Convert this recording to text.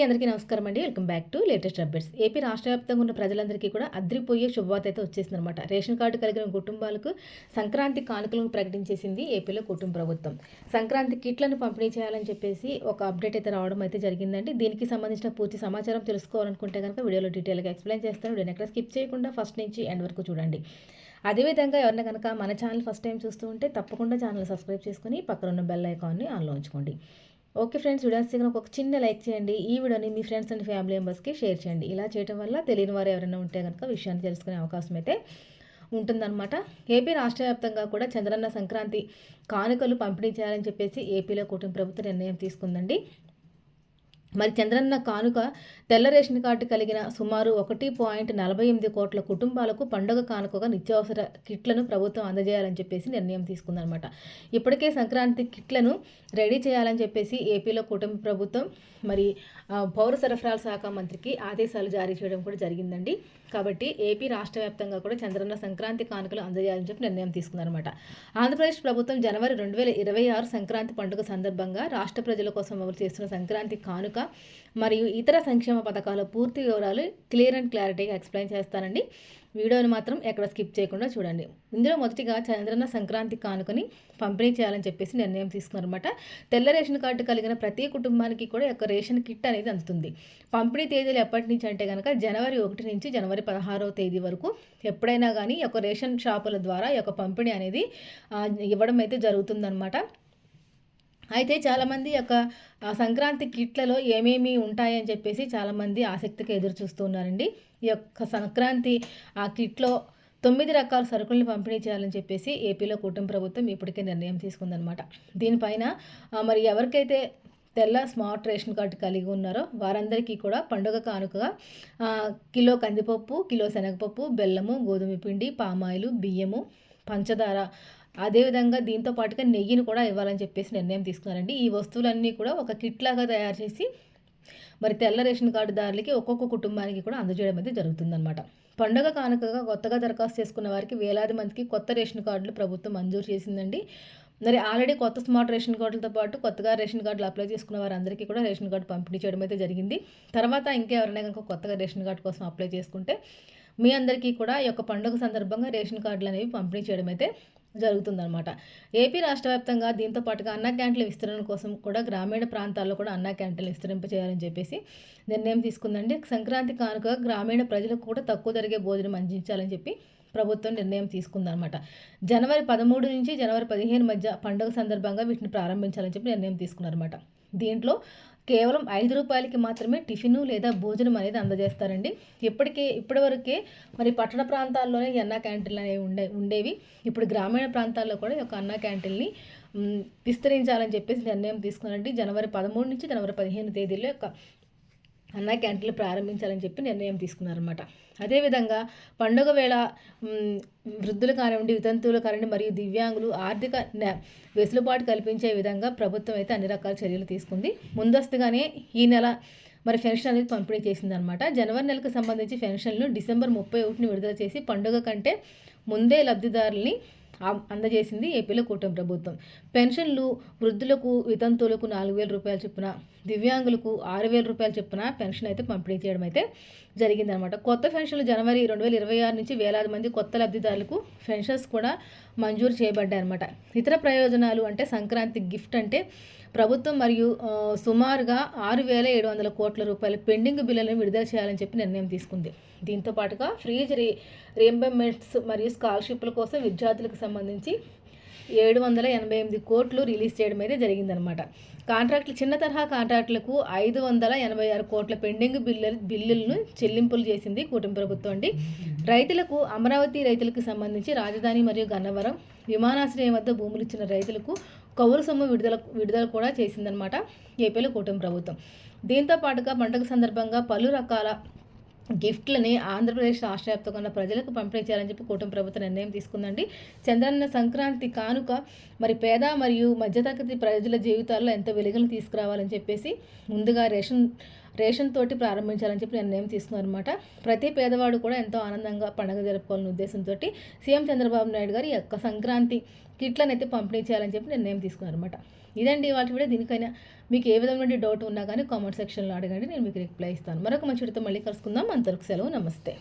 అండి అందరికీ నమస్కారం అండి. Welcome back to latest updates. AP రాష్ట్ర వ్యాప్తంగా ఉన్న ప్రజలందరికీ కూడా అద్రిపోయే శుభవార్త అయితే వచ్చేసిందనమాట రేషన్ కార్డు కలిగిన కుటుంబాలకు సంక్రాంతి కానుకలను ప్రకటించేసింది ఏపీలో కుటుంబ ప్రభుత్వం. సంక్రాంతి కిట్లను పంపిణీ చేయాలని చెప్పేసి ఒక అప్డేట్ అయితే రావడం అయితే జరిగిందండి. దీనికి సంబంధించిన పూర్తి సమాచారం తెలుసుకోవాలనుకుంటే కనుక వీడియోలో డీటెయిల్గా ఎక్స్ప్లెయిన్ చేస్తాను. వీడియోని ఎక్కడ స్కిప్ చేయకుండా ఫస్ట్ నుంచి ఎండ్ వరకు చూడండి. అదేవిధంగా ఎవరైనా కనుక మన ఛానల్ ఫస్ట్ టైం చూస్తూ ఉంటే తప్పకుండా ఛానల్ సబ్స్క్రైబ్ చేసుకుని పక్కన ఉన్న బెల్ ఐకాన్ని ఆన్లో ఉంచుకోండి. ఓకే ఫ్రెండ్స్ వీడియోస్ దగ్గర ఒక చిన్న లైక్ చేయండి. ఈ వీడియోని మీ ఫ్రెండ్స్ అండ్ ఫ్యామిలీ మెంబర్స్కి షేర్ చేయండి. ఇలా చేయడం వల్ల తెలియని వారు ఎవరైనా ఉంటే కనుక విషయాన్ని తెలుసుకునే అవకాశం అయితే ఉంటుందన్నమాట. ఏపీ రాష్ట్ర వ్యాప్తంగా కూడా చంద్రన్న సంక్రాంతి కానుకలు పంపిణీ చేయాలని చెప్పేసి ఏపీలో కూటమి ప్రభుత్వం నిర్ణయం తీసుకుందండి. మరి చంద్రన్న కానుక తెల్ల రేషన్ కార్డు కలిగిన సుమారు ఒకటి పాయింట్ నలభై ఎనిమిది కోట్ల కుటుంబాలకు పండుగ కానుకగా నిత్యావసర కిట్లను ప్రభుత్వం అందజేయాలని చెప్పేసి నిర్ణయం తీసుకుందనమాట ఇప్పటికే సంక్రాంతి కిట్లను రెడీ చేయాలని చెప్పేసి ఏపీలో కుటుంబ ప్రభుత్వం మరి పౌర సరఫరాల శాఖ మంత్రికి ఆదేశాలు జారీ చేయడం కూడా జరిగిందండి. కాబట్టి ఏపీ రాష్ట్ర వ్యాప్తంగా కూడా చంద్రన్న సంక్రాంతి కానుకలు అందజేయాలని చెప్పి నిర్ణయం తీసుకుందనమాట ఆంధ్రప్రదేశ్ ప్రభుత్వం జనవరి రెండు వేల ఇరవై ఆరు సంక్రాంతి పండుగ సందర్భంగా రాష్ట్ర ప్రజల కోసం అమలు చేస్తున్న సంక్రాంతి కానుక మరియు ఇతర సంక్షేమ పథకాల పూర్తి వివరాలు క్లియర్ అండ్ క్లారిటీగా ఎక్స్ప్లెయిన్ చేస్తానండి. వీడియోని మాత్రం ఎక్కడ స్కిప్ చేయకుండా చూడండి. ఇందులో మొదటిగా చంద్రన్న సంక్రాంతి కానుకని పంపిణీ చేయాలని చెప్పేసి నిర్ణయం తీసుకున్నారన్నమాట. తెల్ల రేషన్ కార్డు కలిగిన ప్రతి కుటుంబానికి కూడా ఒక రేషన్ కిట్ అనేది అందుతుంది. పంపిణీ తేదీలు ఎప్పటి నుంచి అంటే కనుక జనవరి ఒకటి నుంచి జనవరి పదహారవ తేదీ వరకు ఎప్పుడైనా కానీ ఒక రేషన్ షాపుల ద్వారా ఈ యొక్క పంపిణీ అనేది ఇవ్వడం అయితే జరుగుతుందన్నమాట. అయితే చాలామంది యొక్క సంక్రాంతి కిట్లలో ఏమేమి ఉంటాయని చెప్పేసి చాలామంది ఆసక్తిగా ఎదురు చూస్తున్నారండి. ఈ యొక్క సంక్రాంతి ఆ కిట్లో తొమ్మిది రకాల సరుకులను పంపిణీ చేయాలని చెప్పేసి ఏపీలో కుటుంబ ప్రభుత్వం ఇప్పటికే నిర్ణయం తీసుకుందనమాట దీనిపైన మరి ఎవరికైతే తెల్ల స్మార్ట్ రేషన్ కార్డు కలిగి ఉన్నారో వారందరికీ కూడా పండుగ కానుకగా కిలో కందిపప్పు కిలో శనగపప్పు బెల్లము గోధుమ పిండి పామాయిలు బియ్యము పంచదార అదేవిధంగా దీంతో పాటుగా నెయ్యిని కూడా ఇవ్వాలని చెప్పేసి నిర్ణయం తీసుకున్నారండి. ఈ వస్తువులన్నీ కూడా ఒక కిట్ లాగా తయారు చేసి మరి తెల్ల రేషన్ కార్డుదారులకి ఒక్కొక్క కుటుంబానికి కూడా అందజేయడం అయితే జరుగుతుందన్నమాట. పండుగ కానుకగా కొత్తగా దరఖాస్తు చేసుకున్న వారికి వేలాది మందికి కొత్త రేషన్ కార్డులు ప్రభుత్వం మంజూరు చేసిందండి. మరి ఆల్రెడీ కొత్త స్మార్ట్ రేషన్ కార్డులతో పాటు కొత్తగా రేషన్ కార్డులు అప్లై చేసుకున్న వారందరికీ కూడా రేషన్ కార్డు పంపిణీ చేయడం అయితే జరిగింది. తర్వాత ఇంకెవరైనా కనుక కొత్తగా రేషన్ కార్డు కోసం అప్లై చేసుకుంటే మీ అందరికీ కూడా ఈ యొక్క పండుగ సందర్భంగా రేషన్ కార్డులు అనేవి పంపిణీ చేయడం అయితే జరుగుతుందన్నమాట. ఏపీ రాష్ట్ర వ్యాప్తంగా దీంతో పాటుగా అన్న క్యాంటీన్ల విస్తరణ కోసం కూడా గ్రామీణ ప్రాంతాల్లో కూడా అన్న క్యాంటీన్లు విస్తరింప చేయాలని చెప్పేసి నిర్ణయం తీసుకుందండి. సంక్రాంతి కానుక గ్రామీణ ప్రజలకు కూడా తక్కువ జరిగే భోజనం అందించాలని చెప్పి ప్రభుత్వం నిర్ణయం తీసుకుందనమాట జనవరి పదమూడు నుంచి జనవరి పదిహేను మధ్య పండుగ సందర్భంగా వీటిని ప్రారంభించాలని చెప్పి నిర్ణయం తీసుకున్నారన్నమాట. దీంట్లో కేవలం ఐదు రూపాయలకి మాత్రమే టిఫిన్ లేదా భోజనం అనేది అందజేస్తారండి. ఇప్పటికే ఇప్పటివరకే మరి పట్టణ ప్రాంతాల్లోనే ఈ అన్నా క్యాంటీన్లు అనేవి ఉండే ఉండేవి. ఇప్పుడు గ్రామీణ ప్రాంతాల్లో కూడా ఈ యొక్క అన్నా క్యాంటీన్ని విస్తరించాలని చెప్పేసి నిర్ణయం తీసుకున్నారండి. జనవరి పదమూడు నుంచి జనవరి పదిహేను తేదీలో యొక్క అన్న క్యాంటీన్లు ప్రారంభించాలని చెప్పి నిర్ణయం తీసుకున్నారన్నమాట. అదేవిధంగా పండుగ వేళ వృద్ధులు కానివ్వండి వితంతువులు కానివ్వండి మరియు దివ్యాంగులు ఆర్థిక వెసులుబాటు కల్పించే విధంగా ప్రభుత్వం అయితే అన్ని రకాల చర్యలు తీసుకుంది. ముందస్తుగానే ఈ నెల మరి పెన్షన్ అనేది పంపిణీ చేసిందనమాట జనవరి నెలకు సంబంధించి పెన్షన్లు డిసెంబర్ ముప్పై ఒకటిని విడుదల చేసి పండుగ కంటే ముందే లబ్ధిదారుల్ని అందజేసింది ఏపీలో కూటమి ప్రభుత్వం. పెన్షన్లు వృద్ధులకు వితంతువులకు నాలుగు వేల రూపాయలు చొప్పున దివ్యాంగులకు ఆరు వేల రూపాయలు చొప్పున పెన్షన్ అయితే పంపిణీ చేయడం అయితే జరిగిందనమాట కొత్త పెన్షన్లు జనవరి రెండు వేల ఇరవై ఆరు నుంచి వేలాది మంది కొత్త లబ్ధిదారులకు పెన్షన్స్ కూడా మంజూరు చేయబడ్డాయి అనమాట ఇతర ప్రయోజనాలు అంటే సంక్రాంతి గిఫ్ట్ అంటే ప్రభుత్వం మరియు సుమారుగా ఆరు వేల ఏడు వందల కోట్ల రూపాయల పెండింగ్ బిల్లులను విడుదల చేయాలని చెప్పి నిర్ణయం తీసుకుంది. దీంతో పాటుగా ఫ్రీజ్ రీ రీఎంబర్మెంట్స్ మరియు స్కాలర్షిప్ల కోసం విద్యార్థులకు సంబంధించి ఏడు వందల ఎనభై ఎనిమిది కోట్లు రిలీజ్ చేయడం అయితే జరిగిందనమాట కాంట్రాక్టులు చిన్న తరహా కాంట్రాక్టులకు ఐదు వందల ఎనభై ఆరు కోట్ల పెండింగ్ బిల్లు బిల్లులను చెల్లింపులు చేసింది కూటమి ప్రభుత్వం అండి. రైతులకు అమరావతి రైతులకు సంబంధించి రాజధాని మరియు గన్నవరం విమానాశ్రయం వద్ద భూములు ఇచ్చిన రైతులకు కౌరు సొమ్ము విడుదల విడుదల కూడా చేసిందనమాట ఏపీలో కూటమి ప్రభుత్వం. దీంతో పాటుగా పండుగ సందర్భంగా పలు రకాల గిఫ్ట్లని ఆంధ్రప్రదేశ్ రాష్ట్ర వ్యాప్తంగా ప్రజలకు పంపిణీ చేయాలని చెప్పి కూటమి ప్రభుత్వం నిర్ణయం తీసుకుందండి. చంద్రన్న సంక్రాంతి కానుక మరి పేద మరియు మధ్యతరగతి ప్రజల జీవితాల్లో ఎంత వెలుగులు తీసుకురావాలని చెప్పేసి ముందుగా రేషన్ రేషన్ తోటి ప్రారంభించాలని చెప్పి నిర్ణయం తీసుకున్నారు అనమాట ప్రతి పేదవాడు కూడా ఎంతో ఆనందంగా పండుగ జరుపుకోవాలనే ఉద్దేశంతో సీఎం చంద్రబాబు నాయుడు గారు ఈ యొక్క సంక్రాంతి కిట్లను అయితే పంపిణీ చేయాలని చెప్పి నిర్ణయం తీసుకున్నారు అనమాట ఇదండి వాటి వీడియో. దీనికైనా మీకు ఏ విధమైన డౌట్ ఉన్నా కానీ కామెంట్ సెక్షన్లో అడగండి. నేను మీకు రిప్లై ఇస్తాను. మరొక మంచి మళ్ళీ కలుసుకుందాం. అంతవరకు సెలవు. నమస్తే.